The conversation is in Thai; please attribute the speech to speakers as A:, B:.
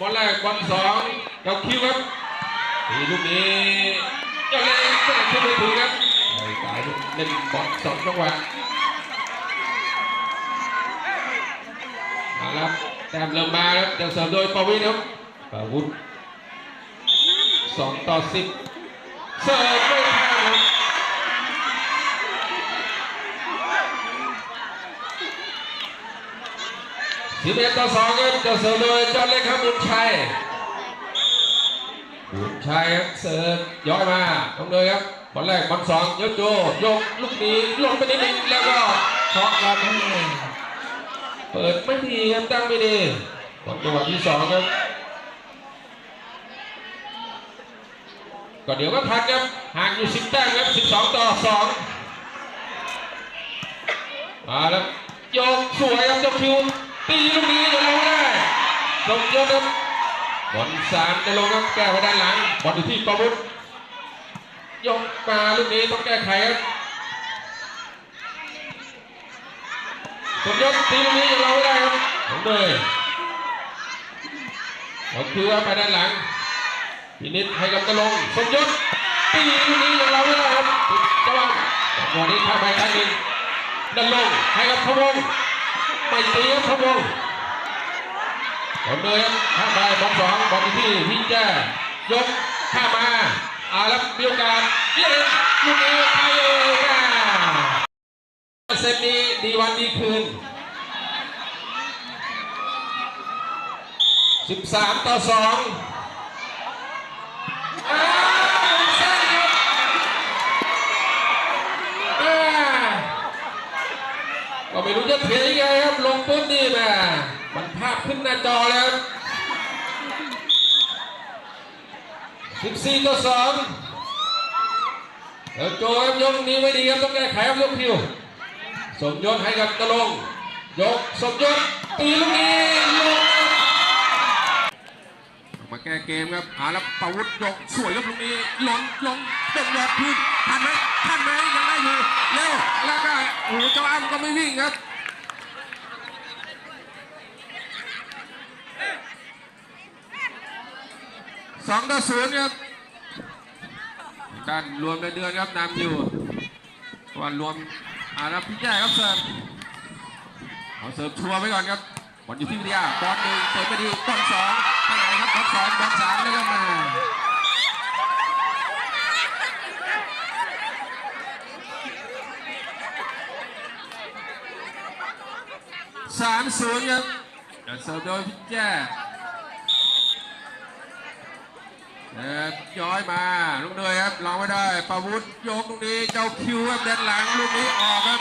A: บอลแรกบอลสองกับคิวครับทีลูกนี้เจ้าเล่นก็ได้ขึ้นถึงครับไอ้สายเล่นบอลสองจังหวะมาแล้วแต้มเริ่มมาครับจะเสิร์ฟโดยปวินครับปวุฒิสองต่อสิบเสิร์ฟไม่เข้าครับ สิบเอ็ดต่อสองครับจะเสิร์ฟโดยจอนเล็กครับบุญชัยบุญชัยครับเสิร์ฟย้อยมาตรงเลยครับบอลแรกบอลสองยกโจยกลูกนี้ลงไปนิดนึงแล้วก็เคาะครับเปิดไม่ดีครับตั้งไม่ดีบอลจังหวะที่สองครับก็เดี๋ยวก็ทันครับห่างอยู่สิบแต้มครับสิบสองต่อสองมาแล้วโยกสวยครับเจ้าคิว ตีลูกนี้จะลงได้สมยศครับบอลสามจะลงครับแก้ไปด้านหลังบอลอยู่ที่ประวุฒิยกมาลูกนี้ต้องแก้ไขครับสมยศตีลูกนี้ยังลงไม่ได้ครับผมเลยเราคือไปด้านหลังพินิจให้กับตะลงสมยศตีลูกนี้ยังลงไม่ได้ครับจังหวะจังหวะนี้ข้าไปทางนึงด้านลงให้กับพะวง ไม่ตีครับพะวงผมเลยครับข้ามไปบอลสองบอลที่พี่แจ้ยกข้ามาอาแล้วมีโอกาสเยี่ยมลูกนี้ไทยเองเซตนี้ดีวันดีคืน 13 ต่อ2อ้าวเส้นครับอ่าก็ไม่รู้จะเถียงยังไงครับลง ปุ๊บนี่แม่มันภาพขึ้นหน้าจอแล้ว 14ต่อ2เดี๋ยวโจครับยกนี้ไม่ดีครับต้องแก้ไขครับยกคิว สมยศให้กับตะลง ยกสมยศตีลูกนี้ลงมาแก้เกมครับหาแล้วประวุฒยกสวยครับลูกนี้หล่นลงเป็นยอดขึ้นทันไหมทันไหมยังได้อยู่เร็วแล้วก็โอ้โหเจ้าอ้ำก็ไม่วิ่งครับ สองต่อศูนย์ครับการรวมในเดือนครับนำอยู่วันรวมอารับพี่แย่ครับเสิร์ฟเอาเสิร์ฟชัวร์ไว้ก่อนครับบอลอยู่ที่วิทยาบอลหนึ่งเปิดไปดีบอลสองไปไหนครับบอลสองบอลสามแล้วก็มาสามศูนย์ครับเสิร์ฟโดยพี่แจ้ เออ ย้อยมาลูกเดือยครับลองไม่ได้ประวุฒิยกตรงนี้เจ้าคิวครับเดินหลังลูกนี้ออกครับ